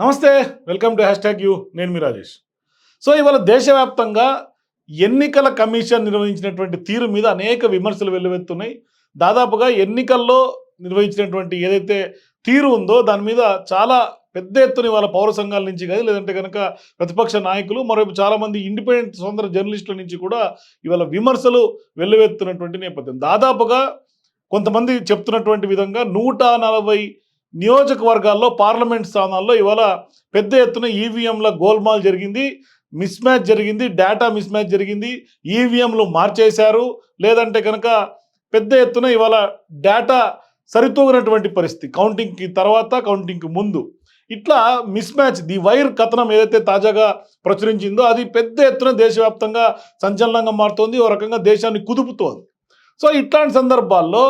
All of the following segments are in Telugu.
నమస్తే welcome to hash tag you. నేను మీ రాజేష్. సో ఇవాళ దేశవ్యాప్తంగా ఎన్నికల కమిషన్ నిర్వహించినటువంటి తీరు మీద అనేక విమర్శలు వెల్లువెత్తున్నాయి. దాదాపుగా ఎన్నికల్లో నిర్వహించినటువంటి ఏదైతే తీరు ఉందో దాని మీద చాలా పెద్ద ఎత్తున ఇవాళ పౌర సంఘాల నుంచి కానీ లేదంటే కనుక ప్రతిపక్ష నాయకులు మరోవైపు చాలామంది ఇండిపెండెంట్ స్వతంత్ర జర్నలిస్టుల నుంచి కూడా ఇవాళ విమర్శలు వెల్లువెత్తున్నటువంటి నేపథ్యం. దాదాపుగా కొంతమంది చెప్తున్నటువంటి విధంగా నూట నలభై నియోజకవర్గాల్లో పార్లమెంట్ స్థానాల్లో ఇవాళ పెద్ద ఎత్తున ఈవీఎంల గోల్మాల్ జరిగింది. మిస్ మ్యాచ్ జరిగింది. డేటా మిస్ మ్యాచ్ జరిగింది. ఈవీఎంలు మార్చేశారు. లేదంటే కనుక పెద్ద ఎత్తున ఇవాళ డేటా సరితూగినటువంటి పరిస్థితి. కౌంటింగ్కి తర్వాత కౌంటింగ్కి ముందు. ఇట్లా మిస్ మ్యాచ్ ది వైర్ కథనం ఏదైతే తాజాగా ప్రచురించిందో అది పెద్ద ఎత్తున దేశవ్యాప్తంగా సంచలనంగా మారుతోంది. ఓ రకంగా దేశాన్ని కుదుపుతోంది. సో ఇట్లాంటి సందర్భాల్లో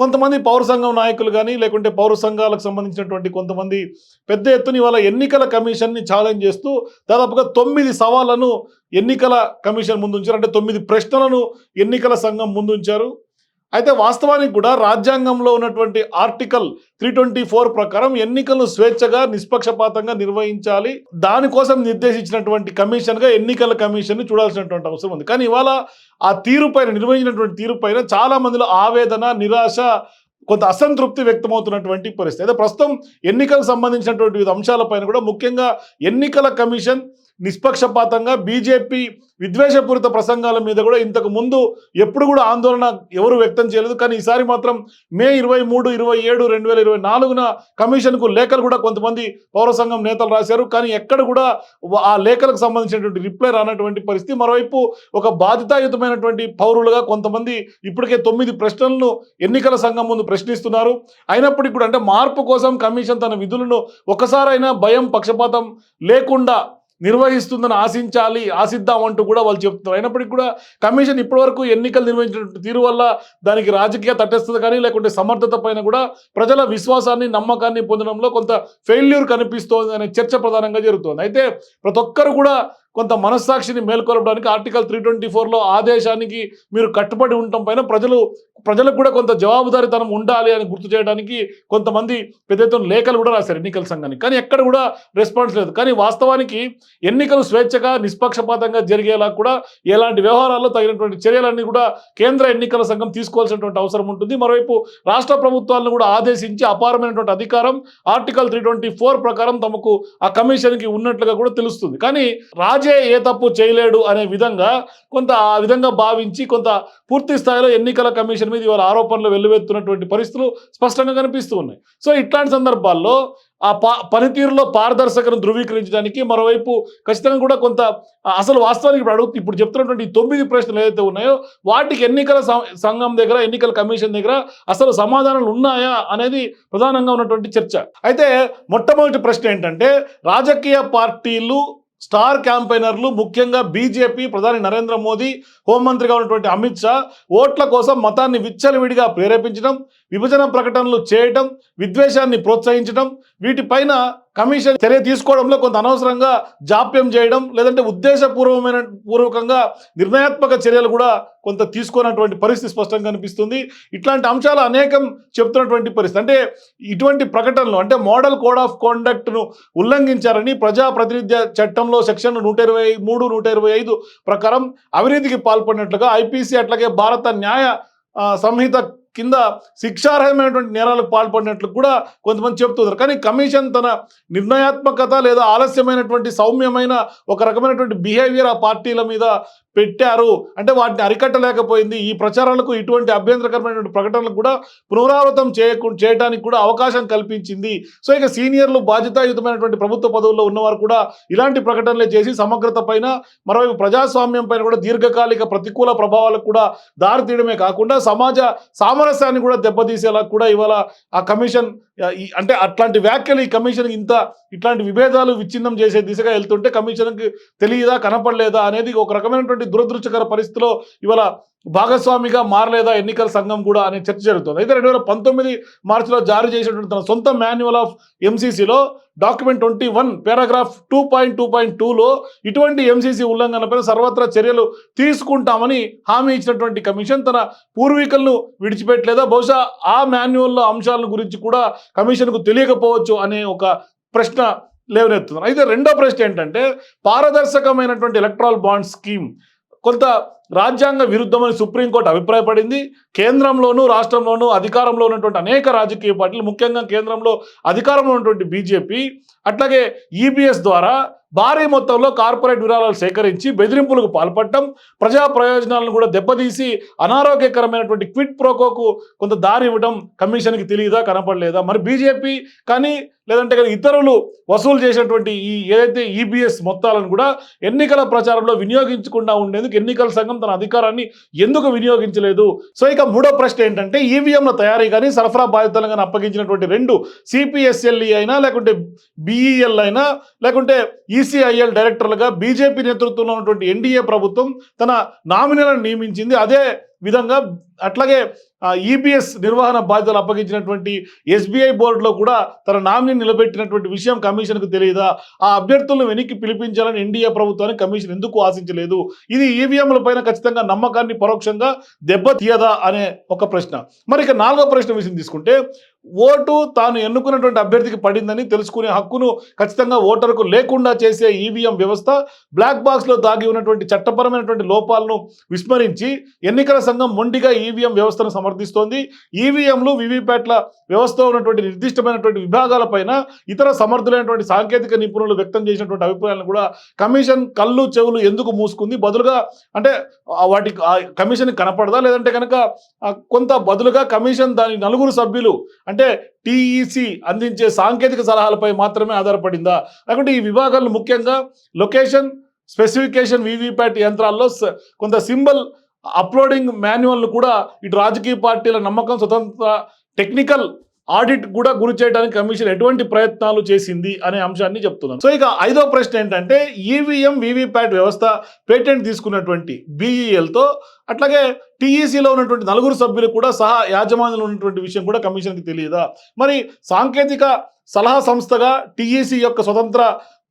కొంతమంది పౌర సంఘం నాయకులు కానీ లేకుంటే పౌర సంఘాలకు సంబంధించినటువంటి కొంతమంది పెద్ద ఎత్తున ఇవాళ ఎన్నికల కమిషన్ని ఛాలెంజ్ చేస్తూ దాదాపుగా తొమ్మిది సవాళ్ళను ఎన్నికల కమిషన్ ముందు ఉంచారు అంటే తొమ్మిది ప్రశ్నలను ఎన్నికల సంఘం ముందు ఉంచారు అయితే వాస్తవానికి కూడా రాజ్యాంగంలో ఉన్నటువంటి ఆర్టికల్ త్రీ ట్వంటీ ఫోర్ ప్రకారం ఎన్నికలను స్వేచ్ఛగా నిష్పక్షపాతంగా నిర్వహించాలి. దానికోసం నిర్దేశించినటువంటి కమిషన్గా ఎన్నికల కమిషన్ని చూడాల్సినటువంటి అవసరం ఉంది. కానీ ఇవాళ ఆ తీరుపైన నిర్వహించినటువంటి తీరుపైన చాలా మందిలో ఆవేదన నిరాశ కొంత అసంతృప్తి వ్యక్తమవుతున్నటువంటి పరిస్థితి. అయితే ప్రస్తుతం ఎన్నికలకు సంబంధించినటువంటి వివిధ అంశాలపైన కూడా ముఖ్యంగా ఎన్నికల కమిషన్ నిష్పక్షపాతంగా బీజేపీ విద్వేషపూరిత ప్రసంగాల మీద కూడా ఇంతకు ముందు ఎప్పుడు కూడా ఆందోళన ఎవరు వ్యక్తం చేయలేదు. కానీ ఈసారి మాత్రం మే ఇరవై మూడు ఇరవై ఏడు రెండు వేల ఇరవై నాలుగున కమిషన్కు లేఖలు కూడా కొంతమంది పౌర సంఘం నేతలు రాశారు. కానీ ఎక్కడ కూడా ఆ లేఖలకు సంబంధించినటువంటి రిప్లై రానటువంటి పరిస్థితి. మరోవైపు ఒక బాధితాయుతమైనటువంటి పౌరులుగా కొంతమంది ఇప్పటికే తొమ్మిది ప్రశ్నలను ఎన్నికల సంఘం ముందు ప్రశ్నిస్తున్నారు. అయినప్పటికీ కూడా అంటే మార్పు కోసం కమిషన్ తన విధులను ఒకసారైనా భయం పక్షపాతం లేకుండా నిర్వహిస్తుందని ఆశించాలి ఆశిద్దామంటూ కూడా వాళ్ళు చెప్తున్నారు. అయినప్పటికీ కూడా కమిషన్ ఇప్పటివరకు ఎన్నికలు నిర్వహించిన తీరు వల్ల దానికి రాజకీయ తటస్థత కానీ లేకుంటే సమర్థత పైన కూడా ప్రజల విశ్వాసాన్ని నమ్మకాన్ని పొందడంలో కొంత ఫెయిల్యూర్ కనిపిస్తోంది అనే చర్చ ప్రధానంగా జరుగుతోంది. అయితే ప్రతి ఒక్కరు కూడా కొంత మనస్సాక్షిని మేల్కొలపడానికి ఆర్టికల్ త్రీ ట్వంటీ ఫోర్లో ఆదేశానికి మీరు కట్టుబడి ఉండటం పైన ప్రజలు ప్రజలకు కూడా కొంత జవాబుదారీతనం ఉండాలి అని గుర్తు చేయడానికి కొంతమంది పెద్ద ఎత్తున లేఖలు కూడా రాశారు ఎన్నికల సంఘానికి. కానీ ఎక్కడ కూడా రెస్పాన్స్ లేదు. కానీ వాస్తవానికి ఎన్నికలు స్వేచ్ఛగా నిష్పక్షపాతంగా జరిగేలా కూడా ఎలాంటి వ్యవహారాల్లో తగినటువంటి చర్యలన్నీ కూడా కేంద్ర ఎన్నికల సంఘం తీసుకోవాల్సినటువంటి అవసరం ఉంటుంది. మరోవైపు రాష్ట్ర ప్రభుత్వాలను కూడా ఆదేశించి అపారమైనటువంటి అధికారం ఆర్టికల్ త్రీ ట్వంటీ ఫోర్ ప్రకారం తమకు ఆ కమిషన్కి ఉన్నట్లుగా కూడా తెలుస్తుంది. కానీ రాజే ఏ తప్పు చేయలేడు అనే విధంగా కొంత ఆ విధంగా భావించి కొంత పూర్తి స్థాయిలో ఎన్నికల కమిషన్ మీద ఇవాళ ఆరోపణలు వెల్లువెత్తున్నటువంటి పరిస్థితులు స్పష్టంగా కనిపిస్తూ ఉన్నాయి. సో ఇట్లాంటి సందర్భాల్లో ఆ పా పనితీరులో పారదర్శకను ధృవీకరించడానికి మరోవైపు ఖచ్చితంగా కూడా కొంత అసలు వాస్తవానికి ఇప్పుడు అడుగు ఇప్పుడు చెప్తున్నటువంటి తొమ్మిది ప్రశ్నలు ఏదైతే ఉన్నాయో వాటికి ఎన్నికల సంఘం దగ్గర ఎన్నికల కమిషన్ దగ్గర అసలు సమాధానాలు ఉన్నాయా అనేది ప్రధానంగా ఉన్నటువంటి చర్చ. అయితే మొట్టమొదటి ప్రశ్న ఏంటంటే రాజకీయ పార్టీలు స్టార్ క్యాంపెయినర్లు ముఖ్యంగా బీజేపీ ప్రధాని నరేంద్ర మోదీ హోంమంత్రిగా ఉన్నటువంటి అమిత్ షా ఓట్ల కోసం మతాన్ని విచ్చలవిడిగా ప్రేరేపించడం విభజన ప్రకటనలు చేయటం విద్వేషాన్ని ప్రోత్సహించడం వీటిపైన కమిషన్ చర్య తీసుకోవడంలో కొంత అనవసరంగా జాప్యం చేయడం లేదంటే ఉద్దేశపూర్వమైన పూర్వకంగా నిర్ణయాత్మక చర్యలు కూడా కొంత తీసుకున్నటువంటి పరిస్థితి స్పష్టంగా కనిపిస్తుంది. ఇట్లాంటి అంశాలు అనేకం చెప్తున్నటువంటి పరిస్థితి. అంటే ఇటువంటి ప్రకటనలు అంటే మోడల్ కోడ్ ఆఫ్ కాండక్ట్ను ఉల్లంఘించారని ప్రజాప్రతినిధ్య చట్టంలో సెక్షన్ నూట ఇరవై మూడు నూట ఇరవై ఐదు ప్రకారం అవినీతికి పాల్పడినట్లుగా ఐపీసీ అట్లాగే భారత న్యాయ సంహిత కింద శిక్షార్హమైనటువంటి నేరాలకు పాల్పడినట్లు కూడా కొంతమంది చెప్తున్నారు కానీ కమిషన్ తన నిర్ణయాత్మకత లేదా ఆలస్యమైనటువంటి సౌమ్యమైన ఒక రకమైనటువంటి బిహేవియర్ ఆ పార్టీల మీద పెట్టారు. అంటే వాటిని అరికట్టలేకపోయింది. ఈ ప్రచారాలకు ఇటువంటి అభ్యంతరకరమైనటువంటి ప్రకటనలకు కూడా పునరావృతం చేయకుండా చేయడానికి కూడా అవకాశం కల్పించింది. సో ఇక సీనియర్లు బాధ్యతాయుతమైనటువంటి ప్రభుత్వ పదవుల్లో ఉన్నవారు కూడా ఇలాంటి ప్రకటనలే చేసి సమగ్రత పైన మరోవైపు ప్రజాస్వామ్యం పైన కూడా దీర్ఘకాలిక ప్రతికూల ప్రభావాలకు కూడా దారి తీయడమే కాకుండా సమాజ సామరస్యాన్ని కూడా దెబ్బతీసేలా కూడా ఇవాళ ఆ కమిషన్ అంటే అట్లాంటి వ్యాఖ్యలు ఈ కమిషన్ ఇంత ఇట్లాంటి విభేదాలు విచ్ఛిన్నం చేసే దిశగా వెళ్తుంటే కమిషన్కి తెలియదా కనపడలేదా అనేది ఒక రకమైనటువంటి దురదృష్టకర పరిస్థితిలో ఇవాళ భాగస్వామిగా మారలేదా ఎన్నికల సంఘం కూడా అనే చర్చ జరుగుతుంది. అయితే రెండు వేల పంతొమ్మిది మార్చిలో జారీ చేసినటువంటి తన సొంత manual of ఎంసీసీలో document twenty one paragraph two point two point టూలో ఇటువంటి ఎంసీసీ ఉల్లంఘనపై సర్వత్రా చర్యలు తీసుకుంటామని హామీ ఇచ్చినటువంటి కమిషన్ తన పూర్వీకులను విడిచిపెట్టలేదా? బహుశా ఆ మాన్యువల్లో అంశాల గురించి కూడా కమిషన్కు తెలియకపోవచ్చు అనే ఒక ప్రశ్న లేవనెత్తున్నారు అయితే రెండో ప్రశ్న ఏంటంటే పారదర్శకమైనటువంటి ఎలక్ట్రాల్ బాండ్ స్కీమ్ కొంత రాజ్యాంగ విరుద్ధమని సుప్రీంకోర్టు అభిప్రాయపడింది. కేంద్రంలోనూ రాష్ట్రంలోనూ అధికారంలో ఉన్నటువంటి అనేక రాజకీయ పార్టీలు ముఖ్యంగా కేంద్రంలో అధికారంలో ఉన్నటువంటి బీజేపీ అట్లాగే ఈబీఎస్ ద్వారా భారీ మొత్తంలో కార్పొరేట్ విరాళాలు సేకరించి బెదిరింపులకు పాల్పడటం ప్రజా ప్రయోజనాలను కూడా దెబ్బతీసి అనారోగ్యకరమైనటువంటి క్విట్ ప్రోకోకు కొంత దారి ఇవ్వడం కమిషన్కి తెలియదా కనపడలేదా? మరి బీజేపీ కానీ లేదంటే కానీ ఇతరులు వసూలు చేసినటువంటి ఈ ఏదైతే ఈబీఎస్ మొత్తాలను కూడా ఎన్నికల ప్రచారంలో వినియోగించకుండా ఉండేందుకు ఎన్నికల సంఘం తన అధికారాన్ని ఎందుకు వినియోగించలేదు? సో ఇక మూడో ప్రశ్న ఏంటంటే ఈవీఎంల తయారీ కానీ సరఫరా బాధ్యతలను కానీ అప్పగించినటువంటి రెండు సిపిఎస్ఎల్ఈ అయినా లేకుంటే బిఈఎల్ అయినా లేకుంటే ఈసీఐఎల్ డైరెక్టర్లుగా బీజేపీ నేతృత్వంలో ఉన్నటువంటి ఎన్డీఏ ప్రభుత్వం తన నామినీలను నియమించింది. అదే విధంగా అట్లాగే ఈబీఎస్ నిర్వహణ బాధ్యతలు అప్పగించినటువంటి ఎస్బీఐ బోర్డులో కూడా తన నామిని నిలబెట్టినటువంటి విషయం కమిషన్కు తెలియదా? ఆ అభ్యర్థులను వెనక్కి పిలిపించాలని ఎన్డీఏ ప్రభుత్వాన్ని కమిషన్ ఎందుకు ఆశించలేదు? ఇది ఈవీఎంలపైన ఖచ్చితంగా నమ్మకాన్ని పరోక్షంగా దెబ్బతీయదా అనే ఒక ప్రశ్న. మరి ఇక నాలుగో ప్రశ్న విషయం తీసుకుంటే ఓటు తాను ఎన్నుకున్నటువంటి అభ్యర్థికి పడిందని తెలుసుకునే హక్కును ఖచ్చితంగా ఓటర్కు లేకుండా చేసే ఈవీఎం వ్యవస్థ బ్లాక్ బాక్స్లో దాగి ఉన్నటువంటి చట్టపరమైనటువంటి లోపాలను విస్మరించి ఎన్నికల సంఘం మొండిగా ఈవీఎం వ్యవస్థను సమర్థిస్తోంది. ఈవీఎంలు వివిప్యాట్ల వ్యవస్థలో ఉన్నటువంటి నిర్దిష్టమైనటువంటి విభాగాలపైన ఇతర సమర్థులైనటువంటి సాంకేతిక నిపుణులు వ్యక్తం చేసినటువంటి అభిప్రాయాలను కూడా కమిషన్ కళ్ళు చెవులు ఎందుకు మూసుకుంది? బదులుగా అంటే వాటి కమిషన్ కనపడదా? లేదంటే కనుక కొంత బదులుగా కమిషన్ దాని నలుగురు సభ్యులు అంటే టీఈసి అందించే సాంకేతిక సలహాలపై మాత్రమే ఆధారపడిందా? లేకుంటే ఈ విభాగాలు ముఖ్యంగా లొకేషన్ స్పెసిఫికేషన్ వీవీప్యాట్ యంత్రాల్లో కొంత సింబల్ అప్లోడింగ్ మాన్యువల్ను కూడా ఇటు రాజకీయ పార్టీల నమ్మకం స్వతంత్ర టెక్నికల్ ఆడిట్ కూడా గురి చేయడానికి కమిషన్ ఎటువంటి ప్రయత్నాలు చేసింది అనే అంశాన్ని చెప్తున్నాను. సో ఇక ఐదో ప్రశ్న ఏంటంటే ఈవీఎం వివిప్యాట్ వ్యవస్థ పేటెంట్ తీసుకున్నటువంటి బీఈఎల్తో అట్లాగే టీఈసీలో ఉన్నటువంటి నలుగురు సభ్యులు కూడా సహా యాజమాన్యంలో ఉన్నటువంటి విషయం కూడా కమిషన్కి తెలియదా? మరి సాంకేతిక సలహా సంస్థగా టీఈసీ యొక్క స్వతంత్ర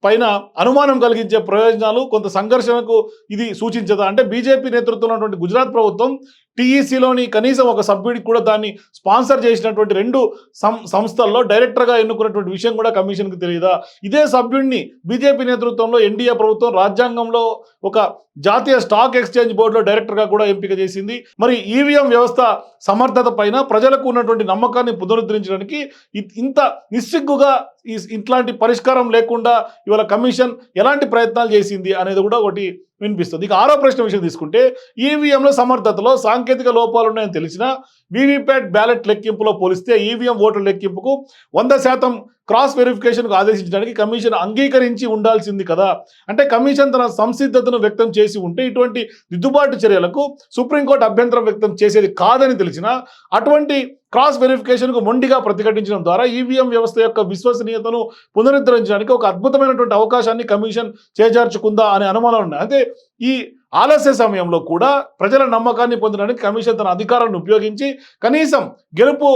పైన అనుమానం కలిగించే ప్రయోజనాలు కొంత సంఘర్షణకు ఇది సూచించదా? అంటే బీజేపీ నేతృత్వంలో ఉన్నటువంటి గుజరాత్ ప్రభుత్వం టీఈసీలోని కనీసం ఒక సభ్యుడికి కూడా దాన్ని స్పాన్సర్ చేసినటువంటి రెండు సం సంస్థల్లో డైరెక్టర్గా ఎన్నుకున్నటువంటి విషయం కూడా కమిషన్కి తెలియదా? ఇదే సభ్యుడిని బీజేపీ నేతృత్వంలో ఎన్డీఏ ప్రభుత్వం రాజ్యాంగంలో ఒక జాతీయ స్టాక్ ఎక్స్చేంజ్ బోర్డులో డైరెక్టర్గా కూడా ఎంపిక చేసింది. మరి ఈవీఎం వ్యవస్థ సమర్థత పైన ప్రజలకు ఉన్నటువంటి నమ్మకాన్ని పునరుద్ధరించడానికి ఇంత నిస్సిగ్గుగా ఇట్లాంటి పరిష్కారం లేకుండా ఇవాళ కమిషన్ ఎలాంటి ప్రయత్నాలు చేసింది అనేది కూడా ఒకటి వినిపిస్తుంది. ఇక ఆరో ప్రశ్న విషయం తీసుకుంటే ఈవీఎంల సమర్థతలో సాంకేతిక లోపాలు ఉన్నాయని తెలిసినా వీవీప్యాట్ బ్యాలెట్ లెక్కింపులో పోలిస్తే ఈవీఎం ఓట్ల లెక్కింపుకు వంద శాతం క్రాస్ వెరిఫికేషన్కు ఆదేశించడానికి కమిషన్ అంగీకరించి ఉండాల్సింది కదా. అంటే కమిషన్ తన సంసిద్ధతను వ్యక్తం చేసి ఉంటే ఇటువంటి దిద్దుబాటు చర్యలకు సుప్రీంకోర్టు అభ్యంతరం వ్యక్తం చేసేది కాదని తెలిసినా అటువంటి క్రాస్ వెరిఫికేషన్కు మొండిగా ప్రతిఘటించడం ద్వారా ఈవీఎం వ్యవస్థ యొక్క విశ్వసనీయతను పునరుద్ధరించడానికి ఒక అద్భుతమైనటువంటి అవకాశాన్ని కమిషన్ చేజార్చుకుందా అనే అనుమానం ఉన్నాయి. అయితే ఈ ఆలస్య సమయంలో కూడా ప్రజల నమ్మకాన్ని పొందడానికి కమిషన్ తన అధికారాన్ని ఉపయోగించి కనీసం గెలుపు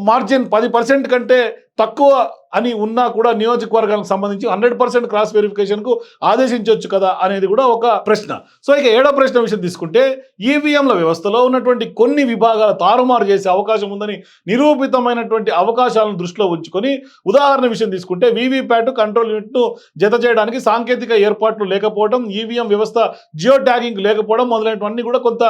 మార్జిన్ పది పర్సెంట్ కంటే తక్కువ అని ఉన్నా కూడా నియోజకవర్గానికి సంబంధించి హండ్రెడ్ పర్సెంట్ క్రాస్ వెరిఫికేషన్కు ఆదేశించవచ్చు కదా అనేది కూడా ఒక ప్రశ్న. సో ఇక ఏడో ప్రశ్న విషయం తీసుకుంటే ఈవీఎంల వ్యవస్థలో ఉన్నటువంటి కొన్ని విభాగాల తారుమారు చేసే అవకాశం ఉందని నిరూపితమైనటువంటి అవకాశాలను దృష్టిలో ఉంచుకొని ఉదాహరణ విషయం తీసుకుంటే వీవీప్యాట్ కంట్రోల్ యూనిట్ను జత చేయడానికి సాంకేతిక ఏర్పాట్లు లేకపోవడం ఈవీఎం వ్యవస్థ జియో ట్యాగింగ్ లేకపోవడం మొదలైనవన్నీ కూడా కొంత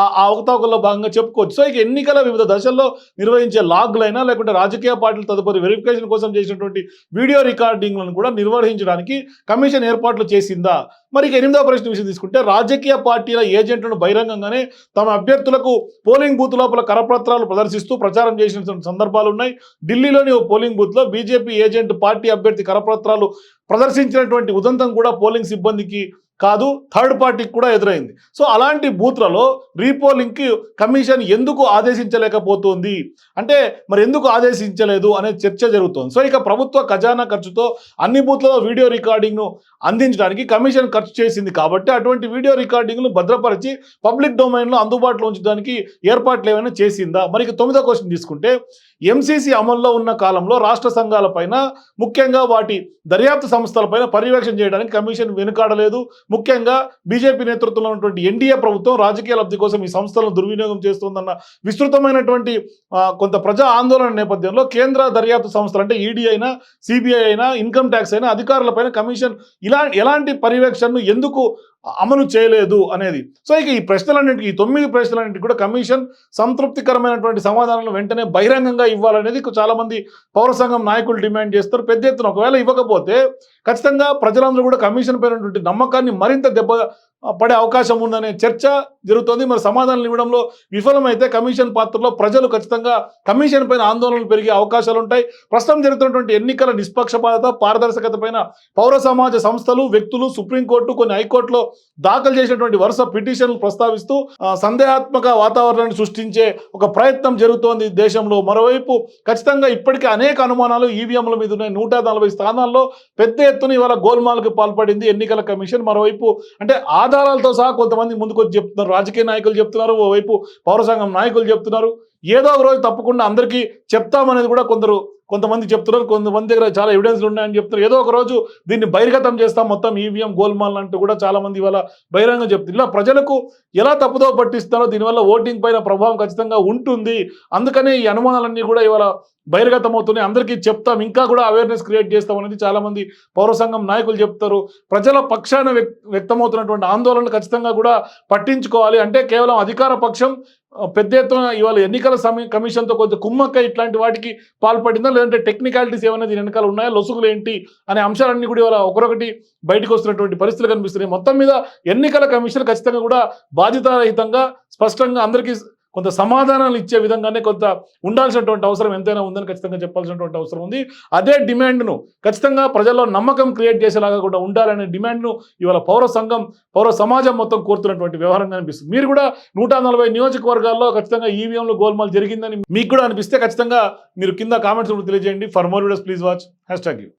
ఆ ఆ అవకతవకల్లో భాగంగా చెప్పుకోవచ్చు. సో ఇక ఎన్నికల వివిధ దశల్లో నిర్వహించే లాగ్లైనా లేకుంటే రాజకీయ పార్టీలు తదుపరి వెరిఫికేషన్ కోసం చేసినటువంటి వీడియో రికార్డింగ్లను కూడా నిర్వహించడానికి కమిషన్ ఏర్పాట్లు చేసిందా? మరి ఎనిమిదో ప్రశ్న విషయం తీసుకుంటే రాజకీయ పార్టీల ఏజెంట్లను బహిరంగంగానే తమ అభ్యర్థులకు పోలింగ్ బూత్ లోపల కరపత్రాలు ప్రదర్శిస్తూ ప్రచారం చేసిన సందర్భాలు ఉన్నాయి. ఢిల్లీలోని ఓ పోలింగ్ బూత్లో బీజేపీ ఏజెంట్ పార్టీ అభ్యర్థి కరపత్రాలు ప్రదర్శించినటువంటి ఉదంతం కూడా పోలింగ్ సిబ్బందికి కాదు థర్డ్ పార్టీకి కూడా ఎదురైంది. సో అలాంటి బూత్లలో రీపోలింగ్కి కమిషన్ ఎందుకు ఆదేశించలేకపోతుంది? అంటే మరి ఎందుకు ఆదేశించలేదు అనే చర్చ జరుగుతోంది. సో ఇక ప్రభుత్వ ఖజానా ఖర్చుతో అన్ని బూత్లలో వీడియో రికార్డింగ్ను అందించడానికి కమిషన్ ఖర్చు చేసింది కాబట్టి అటువంటి వీడియో రికార్డింగ్ను భద్రపరిచి పబ్లిక్ డొమైన్లో అందుబాటులో ఉంచడానికి ఏర్పాట్లు ఏమైనా చేసిందా? మరి ఇక తొమ్మిదో క్వశ్చన్ తీసుకుంటే ఎంసీసీ అమల్లో ఉన్న కాలంలో రాష్ట్ర సంఘాలపైన ముఖ్యంగా వాటి దర్యాప్తు సంస్థలపైన పర్యవేక్షణ చేయడానికి కమిషన్ వెనుకాడలేదు. ముఖ్యంగా బీజేపీ నేతృత్వంలో ఉన్నటువంటి ఎన్డీఏ ప్రభుత్వం రాజకీయ లబ్ధి కోసం ఈ సంస్థలను దుర్వినియోగం చేస్తోందన్న విస్తృతమైనటువంటి కొంత ప్రజా ఆందోళన నేపథ్యంలో కేంద్ర దర్యాప్తు సంస్థలు అంటే ఈడీ అయినా సిబిఐ అయినా ఇన్కమ్ ట్యాక్స్ అయినా అధికారులపైన కమిషన్ ఇలా ఎలాంటి పర్యవేక్షణను ఎందుకు అమలు చేయలేదు అనేది. సో ఇక ఈ ప్రశ్నలన్నింటికి ఈ తొమ్మిది ప్రశ్నలన్నింటికి కూడా కమిషన్ సంతృప్తికరమైనటువంటి సమాధానాలు వెంటనే బహిరంగంగా ఇవ్వాలనేది చాలా మంది పౌర సంఘం నాయకులు డిమాండ్ చేస్తారు. పెద్ద ఎత్తున ఒకవేళ ఇవ్వకపోతే ఖచ్చితంగా ప్రజలందరూ కూడా కమిషన్ పైనటువంటి ఉన్నటువంటి నమ్మకాన్ని మరింత దెబ్బ పడే అవకాశం ఉందనే చర్చ జరుగుతోంది. మరి సమాధానాలు ఇవ్వడంలో విఫలమైతే కమిషన్ పాత్రలో ప్రజలు ఖచ్చితంగా కమిషన్ పైన ఆందోళనలు పెరిగే అవకాశాలు ఉంటాయి. ప్రస్తుతం జరుగుతున్నటువంటి ఎన్నికల నిష్పక్షపాత పారదర్శకత పైన పౌర సమాజ సంస్థలు వ్యక్తులు సుప్రీంకోర్టు కొన్ని హైకోర్టులో దాఖలు చేసినటువంటి వరుస పిటిషన్లు ప్రస్తావిస్తూ సందేహాత్మక వాతావరణాన్ని సృష్టించే ఒక ప్రయత్నం జరుగుతోంది దేశంలో. మరోవైపు ఖచ్చితంగా ఇప్పటికే అనేక అనుమానాలు ఈవీఎంల మీద ఉన్నాయి. నూట నలభై స్థానాల్లో పెద్ద ఎత్తున ఇవాళ గోల్మాల్కి పాల్పడింది ఎన్నికల కమిషన్. మరోవైపు అంటే ఆధారాలతో సహా కొంతమంది ముందుకొచ్చి చెప్తున్నారు. రాజకీయ నాయకులు చెప్తున్నారు. ఓవైపు పౌర సంఘం నాయకులు చెప్తున్నారు. ఏదో ఒక రోజు తప్పకుండా అందరికీ చెప్తామనేది కూడా కొందరు కొంతమంది చెప్తున్నారు కొంతమంది దగ్గర చాలా ఎవిడెన్స్లు ఉన్నాయని చెప్తున్నారు. ఏదో ఒక రోజు దీన్ని బహిర్గతం చేస్తాం మొత్తం ఈవీఎం గోల్మాల్ అంటూ కూడా చాలా మంది ఇవాళ బహిరంగం చెప్తున్నారు. ఇలా ప్రజలకు ఎలా తప్పుదో పట్టిస్తారో దీనివల్ల ఓటింగ్ పైన ప్రభావం ఖచ్చితంగా ఉంటుంది. అందుకనే ఈ అనుమానాలన్నీ కూడా ఇవాళ బహిర్గతం అవుతున్నాయి అందరికీ చెప్తాం. ఇంకా కూడా అవేర్నెస్ క్రియేట్ చేస్తాం అనేది చాలా మంది పౌర సంఘం నాయకులు చెప్తారు. ప్రజల పక్షాన వ్యక్తమవుతున్నటువంటి ఆందోళనలు ఖచ్చితంగా కూడా పట్టించుకోవాలి. అంటే కేవలం అధికార పక్షం పెద్ద ఎత్తున ఇవాళ ఎన్నికల సమయ కమిషన్తో కొంత కుమ్మక్క ఇట్లాంటి వాటికి పాల్పడిందా? లేదంటే టెక్నికాలిటీస్ ఏమైనా దీని వెనకాల ఉన్నాయా? లొసుగులు ఏంటి? అనే అంశాలన్నీ కూడా ఇవాళ ఒకరొకటి బయటకు వస్తున్నటువంటి పరిస్థితులు కనిపిస్తున్నాయి. మొత్తం మీద ఎన్నికల కమిషన్ ఖచ్చితంగా కూడా బాధ్యతారహితంగా స్పష్టంగా అందరికీ కొంత సమాధానాలు ఇచ్చే విధంగానే కొంత ఉండాల్సినటువంటి అవసరం ఎంతైనా ఉందని ఖచ్చితంగా చెప్పాల్సినటువంటి అవసరం ఉంది. అదే డిమాండ్ను ఖచ్చితంగా ప్రజల్లో నమ్మకం క్రియేట్ చేసేలాగా కూడా ఉండాలనే డిమాండ్ను ఇవాళ పౌర సంఘం పౌర సమాజం మొత్తం కోరుతున్నటువంటి వ్యవహారంగా అనిపిస్తుంది మీరు కూడా నూట నలభై నియోజకవర్గాల్లో ఖచ్చితంగా ఈవీఎంలో గోల్మాల్ జరిగిందని మీకు కూడా అనిపిస్తే ఖచ్చితంగా మీరు కింద కామెంట్స్ తెలియజేయండి. For more videos please watch. Hash tag you.